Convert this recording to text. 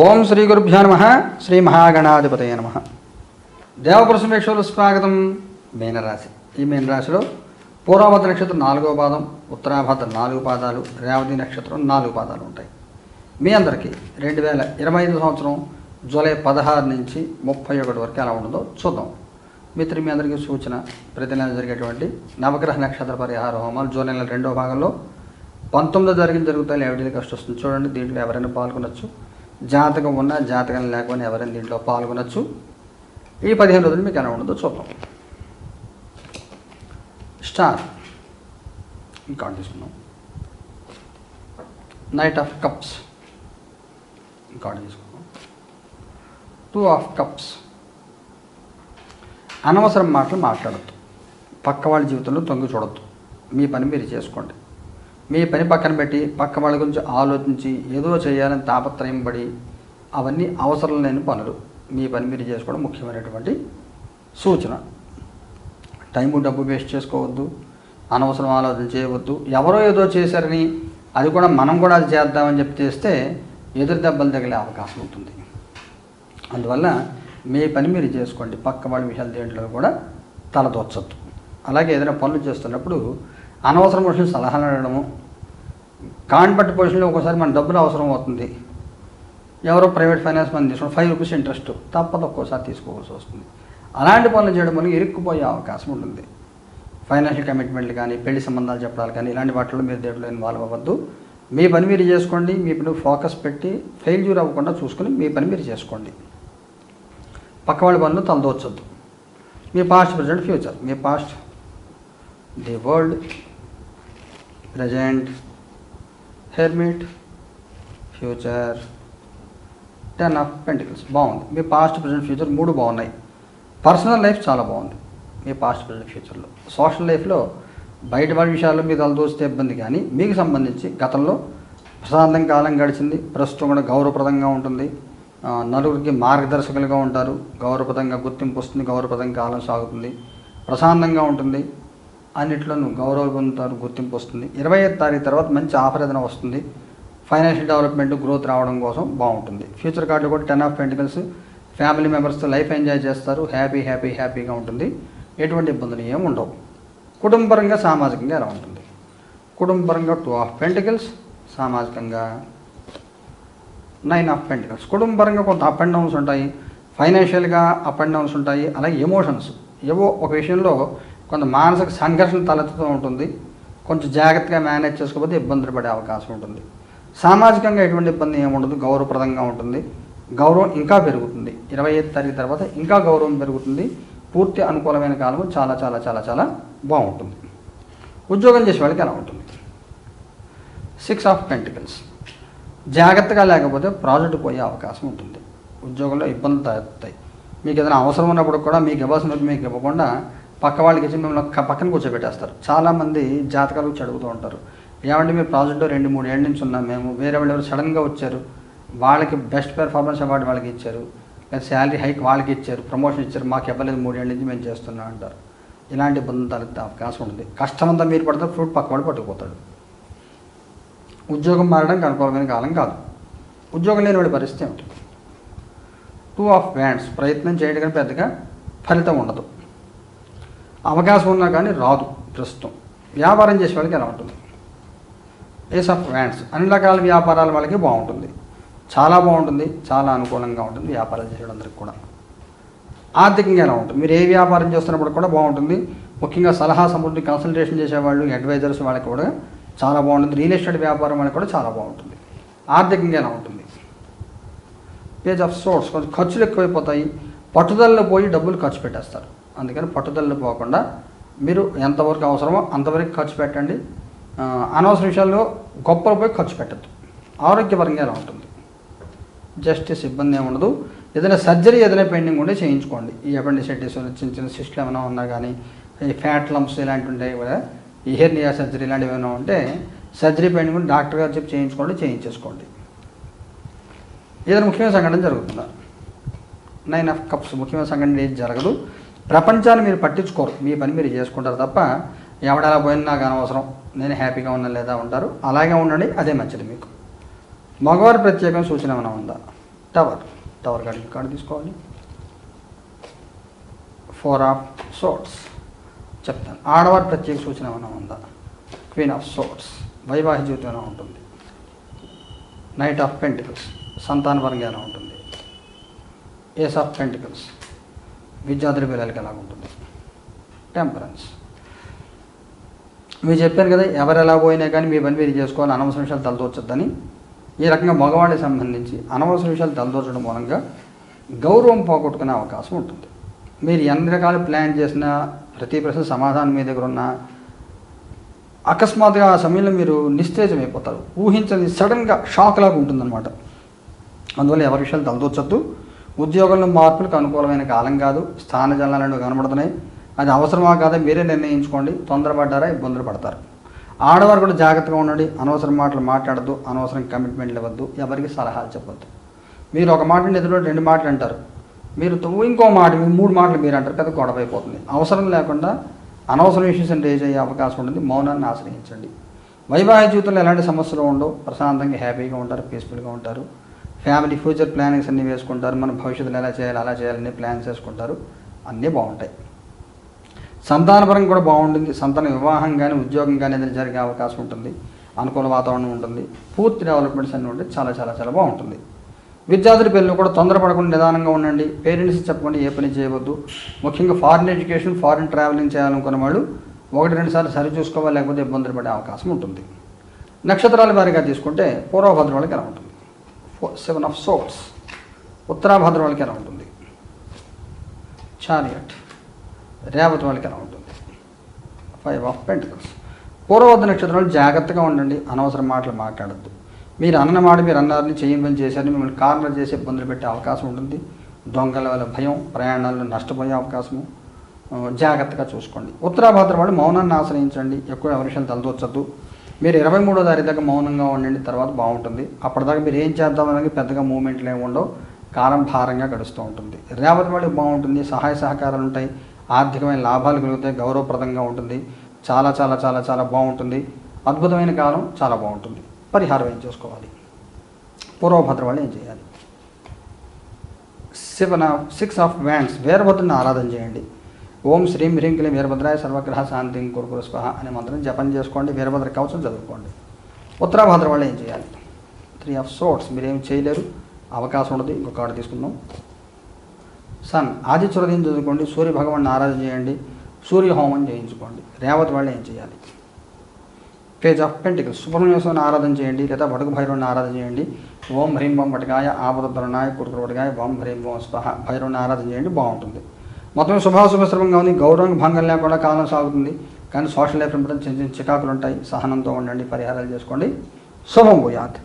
ఓం శ్రీ గురుభ్యో నమ శ్రీ మహాగణాధిపతయ నమ. దేవపురుషమేశ్వరులు స్వాగతం మీనరాశి ఈ మీనరాశిలో పూర్వభద్ర నక్షత్రం నాలుగో పాదం ఉత్తరాభద్ర నాలుగు పాదాలు రేవతి నక్షత్రం నాలుగు పాదాలు ఉంటాయి. మీ అందరికీ రెండు వేల ఇరవై ఐదు సంవత్సరం జూలై పదహారు నుంచి ముప్పై ఒకటి వరకు ఎలా ఉంటుందో చూద్దాం. మిత్రి మీ అందరికీ సూచన ప్రతి నెల జరిగేటువంటి నవగ్రహ నక్షత్ర పరిహార హోమాలు జూలై నెల రెండో భాగంలో పంతొమ్మిదో జరిగిన జరుగుతాయి. ఎవరికి కష్టం వస్తుంది. చూడండి దీంట్లో ఎవరైనా పాల్గొనొచ్చు. జాతకం ఉన్నా జాతకం లేకపోయినా ఎవరైనా దీంట్లో పాల్గొనొచ్చు. ఈ పదిహేను రోజులు మీకు ఎలా ఉండదో చూద్దాం. స్టార్ ఇంకా తీసుకున్నాం నైట్ ఆఫ్ కప్స్ ఇంకా తీసుకున్నాం టూ ఆఫ్ కప్స్ అనవసరం మాటలు మాట్లాడద్దు. పక్క వాళ్ళ జీవితంలో తొంగి చూడొద్దు. మీ పని మీరు చేసుకోండి. మీ పని పక్కన పెట్టి పక్క వాళ్ళ గురించి ఆలోచించి ఏదో చేయాలని తాపత్రయం పడి అవన్నీ అవసరం లేని పనులు. మీ పని మీరు చేసుకోవడం ముఖ్యమైనటువంటి సూచన. టైము డబ్బు వేస్ట్ చేసుకోవద్దు. అనవసరం ఆలోచన చేయవద్దు. ఎవరో ఏదో చేశారని అది కూడా మనం కూడా అది చేద్దామని చెప్పి చేస్తే ఎదురు దెబ్బలు తగిలే అవకాశం ఉంటుంది. అందువల్ల మీ పని మీరు చేసుకోండి. పక్క వాళ్ళ విషయాలు దేంట్లో కూడా తలదొచ్చద్దు అలాగే ఏదైనా పనులు చేస్తున్నప్పుడు అనవసరం విషయం సలహాలు అడగడము కాన్పట్టి పొజిషన్లో ఒకసారి మన డబ్బులు అవసరం అవుతుంది. ఎవరో ప్రైవేట్ ఫైనాన్స్ మనం తీసుకుని ఫైవ్ రూపీస్ ఇంట్రెస్ట్. తప్పదు ఒక్కోసారి తీసుకోవాల్సి వస్తుంది. అలాంటి పనులు చేయడం వల్ల ఇరుక్కుపోయే అవకాశం ఉంటుంది. ఫైనాన్షియల్ కమిట్మెంట్లు కానీ పెళ్ళి సంబంధాలు చెప్పడాలు కానీ ఇలాంటి వాటిలో మీరు దేంట్లో ఇన్వాల్వ్ అవ్వద్దు. మీ పని మీరు చేసుకోండి మీ పని ఫోకస్ పెట్టి ఫెయిల్యూర్ అవ్వకుండా చూసుకుని మీ పని మీరు చేసుకోండి. పక్క వాళ్ళ పనులు తలదోచొద్దు. మీ past present future me past the world present hermit future ten of pentacles. బాగుంది. మీ పాస్ట్ ప్రజెంట్ ఫ్యూచర్ మూడు బాగున్నాయి. పర్సనల్ లైఫ్ చాలా బాగుంది మీ పాస్ట్ ప్రజెంట్ ఫ్యూచర్లో. సోషల్ లైఫ్లో బయట వాడి విషయాల్లో మీరు తలదోస్తే ఇబ్బంది కానీ మీకు సంబంధించి గతంలో ప్రశాంతం కాలం గడిచింది. ప్రస్తుతం కూడా గౌరవప్రదంగా ఉంటుంది. నలుగురికి మార్గదర్శకులుగా ఉంటారు. గౌరవప్రదంగా గుర్తింపు వస్తుంది. గౌరవప్రదంగా కాలం సాగుతుంది. ప్రశాంతంగా ఉంటుంది. అన్నిట్లోనూ గౌరవ పొందుతారు గుర్తింపు వస్తుంది. ఇరవై ఐదు తారీఖు తర్వాత మంచి ఆఫర్ ఏదైనా వస్తుంది. ఫైనాన్షియల్ డెవలప్మెంట్ గ్రోత్ రావడం కోసం బాగుంటుంది. ఫ్యూచర్ కార్డులో కూడా టెన్ ఆఫ్ పెంటికల్స్. ఫ్యామిలీ మెంబర్స్తో లైఫ్ ఎంజాయ్ చేస్తారు. హ్యాపీ హ్యాపీ హ్యాపీగా ఉంటుంది. ఎటువంటి ఇబ్బందులు ఏమి ఉండవు. కుటుంబపరంగా సామాజికంగా ఎలా ఉంటుంది? కుటుంబపరంగా టూ ఆఫ్ పెంటికల్స్ సామాజికంగా నైన్ ఆఫ్ పెంటికల్స్. కుటుంబపరంగా కొంత అప్ అండ్ డౌన్స్ ఉంటాయి. ఫైనాన్షియల్గా అప్ అండ్ డౌన్స్ ఉంటాయి. అలాగే ఎమోషన్స్. ఏవో ఒక విషయంలో కొంత మానసిక సంఘర్షణ తలెత్తుతూ ఉంటుంది. కొంచెం జాగ్రత్తగా మేనేజ్ చేసుకోకపోతే ఇబ్బందులు పడే అవకాశం ఉంటుంది. సామాజికంగా ఎటువంటి ఇబ్బంది ఏముండదు గౌరవప్రదంగా ఉంటుంది. గౌరవం ఇంకా పెరుగుతుంది. ఇరవై ఐదు తారీఖు తర్వాత ఇంకా గౌరవం పెరుగుతుంది. పూర్తి అనుకూలమైన కాలం చాలా చాలా చాలా చాలా బాగుంటుంది. ఉద్యోగం చేసే వాళ్ళకి ఎలా ఉంటుంది? సిక్స్ ఆఫ్ పెంటికల్స్ జాగ్రత్తగా లేకపోతే ప్రాజెక్ట్ పోయే అవకాశం ఉంటుంది. ఉద్యోగంలో ఇబ్బందులు తగ్గుతాయి మీకు ఏదైనా అవసరం ఉన్నప్పుడు కూడా మీకు ఇవ్వాల్సిన మీకు ఇవ్వకుండా పక్క వాళ్ళకి ఇచ్చి మిమ్మల్ని పక్కన కూర్చోబెట్టేస్తారు. చాలామంది జాతకాలు వచ్చి అడుగుతూ ఉంటారు. ఏమంటే మీ ప్రాజెక్టు రెండు మూడు ఏళ్ళ నుంచి ఉన్నాం మేము వేరే వాళ్ళు ఎవరు సడన్గా వచ్చారు వాళ్ళకి బెస్ట్ పెర్ఫార్మెన్స్ అవార్డు వాళ్ళకి ఇచ్చారు లేదా శాలరీ హైక్ వాళ్ళకి ఇచ్చారు ప్రమోషన్ ఇచ్చారు మాకు ఇవ్వలేదు మూడేళ్ళ నుంచి మేము చేస్తున్నాం అంటారు. ఇలాంటి ఇబ్బందులు తలెత్తే అవకాశం ఉంటుంది కష్టమంతా మీరు పడతారు ఫ్రూట్ పక్కవాడు పట్టుకుపోతాడు ఉద్యోగం మారడం అనుకూలమైన కాలం కాదు. ఉద్యోగం లేని వాడి పరిస్థితి ఏమిటి? టూ ఆఫ్ వ్యాండ్స్ ప్రయత్నం చేయడం కానీ పెద్దగా ఫలితం ఉండదు. అవకాశం ఉన్నా కానీ రాదు ప్రస్తుతం. వ్యాపారం చేసే వాళ్ళకి ఎలా ఉంటుంది? ఏస్ ఆఫ్ వ్యాండ్స్ అన్ని రకాల వ్యాపారాల వాళ్ళకి బాగుంటుంది. చాలా బాగుంటుంది. చాలా అనుకూలంగా ఉంటుంది వ్యాపారాలు చేసేవాళ్ళందరికీ కూడా. ఆర్థికంగా ఎలా ఉంటుంది? మీరు ఏ వ్యాపారం చేస్తున్నప్పుడు కూడా బాగుంటుంది. ముఖ్యంగా సలహా సమృద్ధి కన్సల్టేషన్ చేసేవాళ్ళు అడ్వైజర్స్ వాళ్ళకి కూడా చాలా బాగుంటుంది. రియల్ ఎస్టేట్ వ్యాపారం వాళ్ళకి కూడా చాలా బాగుంటుంది. ఆర్థికంగా ఎలా ఉంటుంది? పేజ్ ఆఫ్ సోర్స్ కొంచెం ఖర్చులు ఎక్కువైపోతాయి. పట్టుదలలో పోయి డబ్బులు ఖర్చు పెట్టేస్తారు. అందుకని పట్టుదలలో పోకుండా మీరు ఎంతవరకు అవసరమో అంతవరకు ఖర్చు పెట్టండి. అనవసర విషయాల్లో గొప్పలు పోయి ఖర్చు పెట్టద్దు. ఆరోగ్యపరంగా ఎలా ఉంటుంది? జస్టిస్ ఇబ్బంది ఏముండదు ఏదైనా సర్జరీ ఏదైనా పెండింగ్ ఉంటే చేయించుకోండి. ఈ అపెండిసైటిస్ చిన్న చిన్న సిస్ట్లు ఏమైనా ఉన్నా కానీ ఈ ఫ్యాట్ లంప్స్ ఇలాంటివి ఉంటాయి కూడా ఈ హెర్నియా సర్జరీ ఇలాంటివి ఏమైనా ఉంటే సర్జరీ పెండింగ్ ఉంటే డాక్టర్ గారు చెప్పి చేయించుకోండి చేయించేసుకోండి. ఏదైనా ముఖ్యమైన సంఘటన జరుగుతుందా? నైన్ ఆఫ్ కప్స్ ముఖ్యమైన సంఘటన ఏది జరగదు. ప్రపంచాన్ని మీరు పట్టించుకోరు. మీ పని మీరు చేసుకుంటారు తప్ప ఎవడలా పోయినా నాకు అనవసరం. నేను హ్యాపీగా ఉన్నా లేదా ఉంటారు. అలాగే ఉండండి. అదే మంచిది మీకు. మగవారి ప్రత్యేకమైన సూచన ఏమైనా ఉందా? టవర్ టవర్ కాడికి కార్డు తీసుకోవాలి. ఫోర్ ఆఫ్ సోట్స్ చెప్తాను. ఆడవారి ప్రత్యేక సూచన ఏమైనా ఉందా? క్వీన్ ఆఫ్ సోట్స్ వైవాహిక జీవితం ఏమైనా ఉంటుంది? నైట్ ఆఫ్ పెంటికల్స్ సంతానపరంగా ఏమైనా ఉంటుంది? ఏస్ ఆఫ్ పెంటికల్స్ విద్యార్థుల పిల్లలకి ఎలా ఉంటుంది? టెంపరెన్స్ మీరు చెప్పాను కదా ఎవరు ఎలా పోయినా కానీ మీ పని మీరు చేసుకోవాలి అనవసర విషయాలు తలదూర్చొద్దని. ఈ రకంగా మగవాళ్ళకి సంబంధించి అనవసర విషయాలు తలదూర్చడం మూలంగా గౌరవం పోగొట్టుకునే అవకాశం ఉంటుంది. మీరు ఎన్ని రకాల ప్లాన్ చేసినా ప్రతి ప్రశ్న సమాధానం మీ దగ్గర ఉన్న అకస్మాత్తుగా ఆ సమయంలో మీరు నిస్తేజం అయిపోతారు ఊహించని సడన్గా షాక్ లాగా ఉంటుందన్నమాట. అందువల్ల ఎవరి విషయాలు తలదూర్చొద్దు. ఉద్యోగంలో మార్పులకు అనుకూలమైన కాలం కాదు స్థాన జనాలను కనబడుతున్నాయి. అది అవసరమా కాదా మీరే నిర్ణయించుకోండి తొందరపడ్డారా ఇబ్బందులు పడతారు. ఆడవారు కూడా జాగ్రత్తగా ఉండండి అనవసరం మాటలు మాట్లాడద్దు అనవసరం కమిట్మెంట్లు ఇవ్వద్దు ఎవరికి సలహాలు చెప్పొద్దు. మీరు ఒక మాట ఎదురు రెండు మాటలు అంటారు. మీరు ఇంకో మాట మూడు మాటలు మీరు అంటారు కదా గొడవ అయిపోతుంది అవసరం లేకుండా అనవసరం ఇష్యూస్ని రేజ్ అయ్యే అవకాశం ఉంటుంది మౌనాన్ని ఆశ్రయించండి. వైవాహిక జీవితంలో ఎలాంటి సమస్యలు ఉండవు ప్రశాంతంగా హ్యాపీగా ఉంటారు పీస్ఫుల్గా ఉంటారు. ఫ్యామిలీ ఫ్యూచర్ ప్లానింగ్స్ అన్నీ వేసుకుంటారు. మన భవిష్యత్తులో ఎలా చేయాలి అలా చేయాలని ప్లాన్స్ చేసుకుంటారు అన్నీ బాగుంటాయి. సంతానపరంగా కూడా బాగుంటుంది. సంతాన వివాహం కానీ ఉద్యోగం కానీ ఏదైనా జరిగే అవకాశం ఉంటుంది. అనుకూల వాతావరణం ఉంటుంది. పూర్తి డెవలప్మెంట్స్ అన్నీ ఉంటే చాలా చాలా చాలా బాగుంటుంది. విద్యార్థుల పిల్లలు కూడా తొందరపడకుండా నిదానంగా ఉండండి. పేరెంట్స్ చెప్పకుండా ఏ పని చేయవద్దు. ముఖ్యంగా ఫారిన్ ఎడ్యుకేషన్ ఫారిన్ ట్రావెలింగ్ చేయాలనుకున్న వాళ్ళు ఒకటి రెండు సార్లు సరి చూసుకోవాలి లేకపోతే ఇబ్బందులు పడే అవకాశం ఉంటుంది. నక్షత్రాల వారిగా తీసుకుంటే పూర్వభద్రం వాళ్ళకి ఎలా ఉంటుంది? సెవెన్ ఆఫ్ సోట్స్ ఉత్తరాభద్ర వాళ్ళకి ఎలా ఉంటుంది చారియట్ రేవతి వాళ్ళకి ఎలా ఉంటుంది ఫైవ్ ఆఫ్ పెంటికల్స్ పూర్వవద్ద నక్షత్రాలు జాగ్రత్తగా ఉండండి అనవసరం మాటలు మాట్లాడద్దు మీరు అన్న మాట మీరు అన్నారని చేయని పని చేశారని మిమ్మల్ని కార్నర్ చేసి ఇబ్బందులు పెట్టే అవకాశం ఉంటుంది దొంగల వల్ల భయం ప్రయాణాల్లో నష్టపోయే అవకాశము జాగ్రత్తగా చూసుకోండి ఉత్తరాభద్ర వాళ్ళు మౌనాన్ని ఆశ్రయించండి ఎక్కువ ఎవరి విషయాలు తలదొచ్చద్దు మీరు ఇరవై మూడో తారీఖు దాకా మౌనంగా ఉండండి తర్వాత బాగుంటుంది. అప్పటిదాకా మీరు ఏం చేద్దామని పెద్దగా మూమెంట్లు ఏమి ఉండవు. కాలం భారంగా గడుస్తూ ఉంటుంది. రేవతి వాళ్ళకి బాగుంటుంది. సహాయ సహకారాలు ఉంటాయి. ఆర్థికమైన లాభాలు కలుగుతాయి. గౌరవప్రదంగా ఉంటుంది. చాలా చాలా చాలా చాలా బాగుంటుంది. అద్భుతమైన కాలం. చాలా బాగుంటుంది. పరిహారం ఏం చేసుకోవాలి? పూర్వభద్ర వాళ్ళు ఏం చేయాలి? సెవెన్ సిక్స్ ఆఫ్ వ్యాండ్స్ వీరభద్రుని ఆరాధన చేయండి. ఓం శ్రీం హ్రీం క్లీం వీరభద్రాయ సర్వగ్రహ శాంతి కురుకురు స్వహ అనే మంత్రం జపం చేసుకోండి వీరభద్ర కవచం చదువుకోండి. ఉత్తరాభద్ర వాళ్ళు ఏం చేయాలి? త్రీ ఆఫ్ సోట్స్ మీరేం చేయలేరు? అవకాశం ఉండదు ఇంకొక కార్డు తీసుకుందాం. సన్ ఆదిత్య చదువుకోండి? సూర్య భగవాన్ని ఆరాధన చేయండి సూర్య హోమం చేయించుకోండి. రేవతి వాళ్ళు ఏం చేయాలి? పేజ్ ఆఫ్ పెంటికల్ సుబ్రహ్మణ్య ఆరాధన చేయండి లేదా బడుగు భైరవుని ఆరాధన చేయండి. ఓం హ్రీం బొం పటకాయ ఆపదరణాయ కురుకురు పటకాయ ఓం హ్రీం బొం స్వహ భైరవుని ఆరాధన చేయండి బాగుంటుంది. మొత్తం శుభాశుభశ్రమంగా ఉంది. గౌరవం భంగం లేకుండా కాలం సాగుతుంది. కానీ సోషల్ లైఫ్ చిన్న చిన్న చికాకులు ఉంటాయి. సహనంతో ఉండండి పరిహారాలు చేసుకోండి. శుభం భూయాత్.